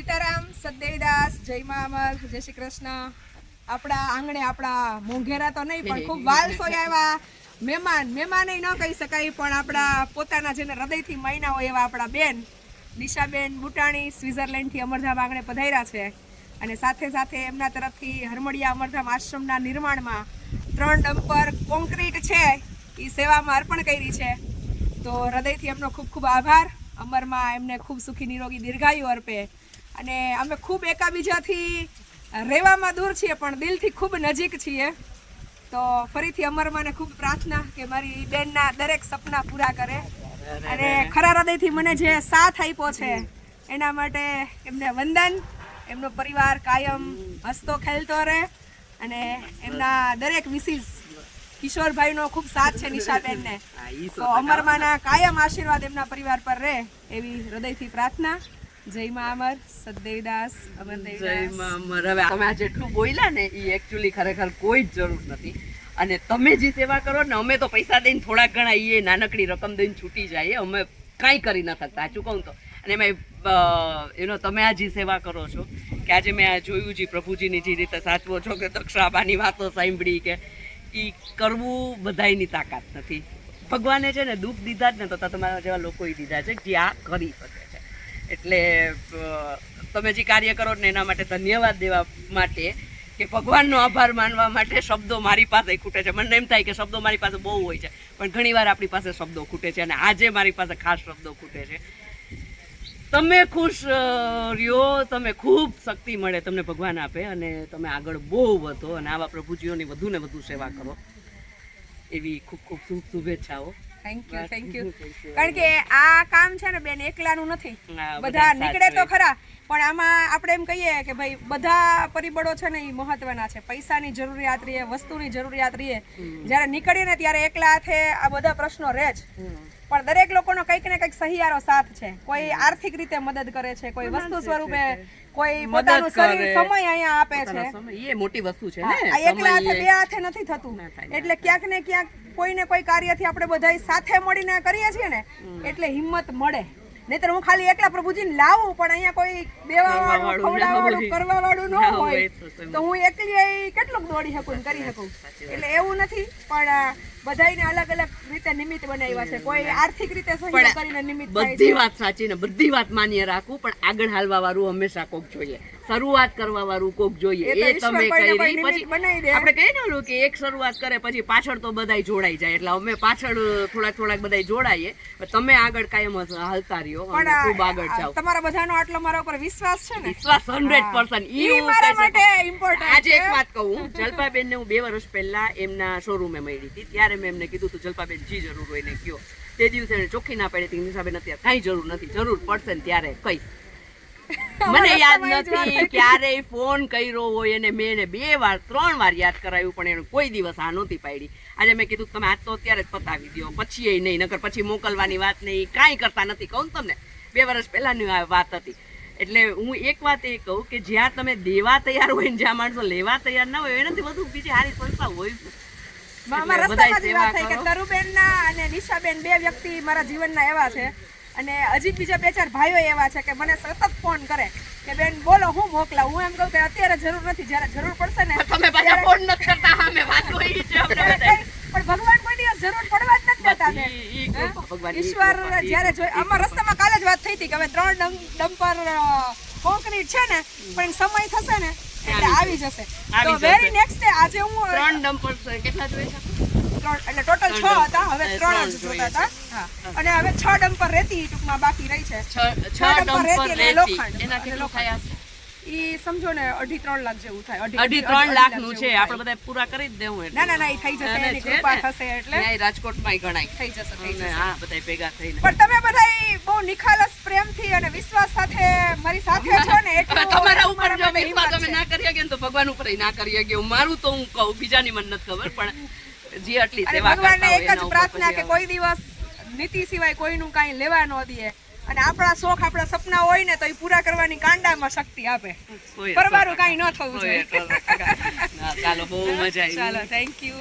સીતારામ સદદેવદાસ જય મા અમર, જય શ્રી કૃષ્ણ. આપણા આંગણે આપણા મોંઘેરા તો નહીં, પણ ખૂબ વાલસો આવ્યા. મહેમાન મહેમાન ન કહી શકાય, પણ આપણા પોતાના જેને હૃદયથી માયના હોય એવા આપણા બેન દિશાબેન બુટાણી સ્વિટ્ઝરલેન્ડથી અમરધામ આંગણે પધાર્યા છે. અને સાથે સાથે એમના તરફથી હરમડિયા અમરધામ આશ્રમના નિર્માણમાં ત્રણ ડમ્પર કોન્ક્રીટ છે. એ સેવામાં અર્પણ કરી છે. તો હૃદયથી એમનો ખૂબ ખૂબ આભાર. અમરમાં એમને ખૂબ સુખી નિરોગી દીર્ઘાયુ અર્પે. અને અમે ખૂબ એકાબીજાથી રહેવામાં દૂર છીએ પણ દિલથી ખૂબ નજીક છીએ. તો ફરીથી અમરમાને ખૂબ પ્રાર્થના કે મારી બેનના દરેક સપના પૂરા કરે. અને ખરા હૃદયથી મને જે સાથ આપ્યો છે એના માટે એમને વંદન એમનો પરિવાર કાયમ હસતો ખેલતો રહે અને એમના દરેક મિસિસ કિશોરભાઈનો ખૂબ સાથ છે નિશાબેનને. તો અમરમાના કાયમ આશીર્વાદ એમના પરિવાર પર રહે એવી હૃદયથી પ્રાર્થના. જય મા અમર સદદેવદાસ જય અમરદેવદાસ અમર. હવે તમે આ જેટલું બોલ્યા ને એ એકચ્યુઅલી ખરેખર કોઈ જ જરૂર નથી. અને તમે જે સેવા કરો ને અમે તો પૈસા દઈને થોડાક ઘણા એ નાનકડી રકમ દઈને છૂટી જાય અમે કાંઈ કરી ન શકતા સાચું કહું તો. અને એમાં એનો તમે આ જે સેવા કરો છો કે આજે મેં આ જોયું છે પ્રભુજીની જે રીતે સાચવો છો કે દક્ષાબાની વાતો સાંભળી કે એ કરવું બધાયની તાકાત નથી. ભગવાને છે ને દુઃખ દીધા જ ને તો તમારા જેવા લોકોએ દીધા છે જે આ કરી શકે. એટલે તમે જે કાર્ય કરો ને એના માટે ધન્યવાદ દેવા માટે કે ભગવાનનો આભાર માનવા માટે શબ્દો મારી પાસે ખૂટે છે. મને એમ થાય કે શબ્દો મારી પાસે બહુ હોય છે, પણ ઘણીવાર આપણી પાસે શબ્દો ખૂટે છે અને આજે મારી પાસે ખાસ શબ્દો ખૂટે છે. તમે ખુશ રહ્યો, તમે ખૂબ શક્તિ મળે, તમને ભગવાન આપે અને તમે આગળ બહુ વધો અને આવા પ્રભુજીઓની વધુ ને વધુ સેવા કરો. એવી ખૂબ ખૂબ શુભ શુભેચ્છાઓ. થેન્ક યુ થેન્ક યુ કારણ કે આ કામ છે ને બેન એકલાનું નથી. બધા નીકળે તો ખરા પણ આમાં આપણે એમ કહીએ કે ભાઈ બધા પરિબળો છે ને એ મહત્વના છે. પૈસાની જરૂરિયાત રહીએ વસ્તુની જરૂરિયાત રહીએ જ્યારે નીકળીએ ને ત્યારે એકલા હાથે આ બધા પ્રશ્નો રહે જ. પણ દરેક લોકોનો કંઈક ને કંઈક સહિયારો સાથ છે. કોઈ આર્થિક રીતે મદદ કરે છે કોઈ વસ્તુ સ્વરૂપે કોઈ પોતાનું શરીર સમય અહીંયા આપે છે. એ મોટી વસ્તુ છે ને. એકલા હાથે બે હાથે નથી થતું. એટલે ક્યાંક ને ક્યાંક કોઈ ને કોઈ કાર્યથી આપણે બધા સાથે મળીને કરીએ છીએ ને એટલે હિંમત મળે. નહીતર હું ખાલી એકલા પ્રભુજીને લાવું પણ અહીંયા કોઈ દેવા વાળું વાળું વાળું કરવા વાળું ન હોય તો હું એકલી અહીં કેટલુંક દોડી શકું ને કરી શકું? એટલે એવું નથી પણ બધાને અલગ અલગ રીતે નિમિત્ત બનાવ્યા છે. કોઈ આર્થિક રીતે સહયોગ કરીને નિમિત્ત બધી વાત સાચી ને બધી વાત માન્ય રાખવું પણ આગળ હાલવા વાળું હંમેશા કોક જોઈએ. શરૂઆત કરવા વાળું કોક જોઈએ. એ તમે કરી પછી આપણે કહીએ ને ઓલું કે એક શરૂઆત કરે પછી પાછળ તો બધાય જોડાઈ જાય. એટલે અમે પાછળ થોડાક થોડાક બધાય જોડાઈએ. તમે આગળ કાયમ હાલતા રહ્યો. ખૂબ આગળ જાઓ. તમારા બધાનો આટલો મારા ઉપર વિશ્વાસ છે ને? વિશ્વાસ હંડ્રેડ પર્સન્ટ ઈ મારા માટે ઇમ્પોર્ટન્ટ આજે એક વાત કહું. જલપાબેન ને હું બે વર્ષ પહેલા એમના શોરૂમે મળી હતી. ત્યારે મેં એમને કીધું તું જલપાબેન જી જરૂર હોય ને કયો. તે દિવસે એને ચોખ્ખી ના પાડી હતી. નિશાબેન અત્યારે કાંઈ જરૂર નથી. જરૂર પડશે ને ત્યારે કઈ. મને યાદ નથી ક્યારેય ફોન કર્યો હોય અને મેં એને બે વાર ત્રણ વાર યાદ કરાવ્યું પણ એને કોઈ દિવસ આ નહોતી પાડી. આજે મેં કીધું તમે આજ તો અત્યારે જ પતાવી દો પછી એ નહીં નકર પછી મોકલવાની વાત નહીં. કાંઈ કરતા નથી કહું તમને બે વર્ષ પહેલાંની વાત હતી. એટલે હું એક વાત એ કહું કે જ્યાં તમે દેવા તૈયાર હોય ને જ્યાં માણસો લેવા તૈયાર ના હોય એનાથી વધુ બીજી સારી સંસ્થા હોય? મારા રસ્તામાં જ વાત થઈ કે તરુબેન ના અને નિશાબેન બે વ્યક્તિ મારા જીવનના એવા છે. અને હજી બીજા બે ચાર ભાઈઓ એવા છે કે મને સતત ફોન કરે કે બેન બોલો હું મોકલા હું એમ કહું કે અત્યારે જરૂર નથી જ્યારે જરૂર પડશે ને તમે પાછા ફોન નથી કરતા. સામે વાત હોય છે પણ ભગવાન કોઈ દિવસ જરૂર પડવા જ નથી દેતા ઈ ઈશ્વર જ્યારે જોઈ આમાં રસ્તામાં કાલે જ વાત થઈ હતી કે હવે ત્રણ ડમ- ડમ્પર કોન્ક્રીટ છે ને પણ સમય થશે ને એટલે આવી જશે. તો વેરી નેક્સ્ટ ડે આજે હું ત્રણ ડમ્પર કેટલા જોઈએ છે? ત્રણ એટલે ટોટલ છ હતા હવે ત્રણ જ જોતા હતા. હા. અને હવે છ ડમ્પર રેતી ટૂંકમાં બાકી રહી છે. છ છ છ ડમ્પર રેતી અને લોખંડ. એના કેટલો થયા હશે? ઈ સમજો ને અઢી ત્રણ લાખ જેવું થાય અઢી ત્રણ લાખનું છે આપણે બધા પૂરા કરી જ દેવું એટલે. ના ના ના એ થઈ જશે એની કૃપા થશે એટલે. રાજકોટમાં ગણાય. થઈ જશે થઈ જશે. હા બધા ભેગા થઈને. પણ તમે બધા બહુ નિખાલસ પ્રેમથી અને વિશ્વાસ સાથે મારી સાથે છો ને એટલે તમારા ઉપર જો વિશ્વાસ અમે ના કરીએ કે તો ભગવાન ઉપર ના કરી કે મારું તો હું કહું બીજાની મને નથી ખબર પણ જે આટલી સેવા ભગવાનને એક જ પ્રાર્થના કે કોઈ દિવસ નીતિ સિવાય કોઈનું કાંઈ લેવા ન દે અને આપણા શોખ આપણા સપના હોય ને તો એ પૂરા કરવાની કાંડામાં શક્તિ આપે. પરવારું. કાંઈ ન થવું જોઈએ. ચાલો બહુ મજા આવી. ચાલો થેન્ક યુ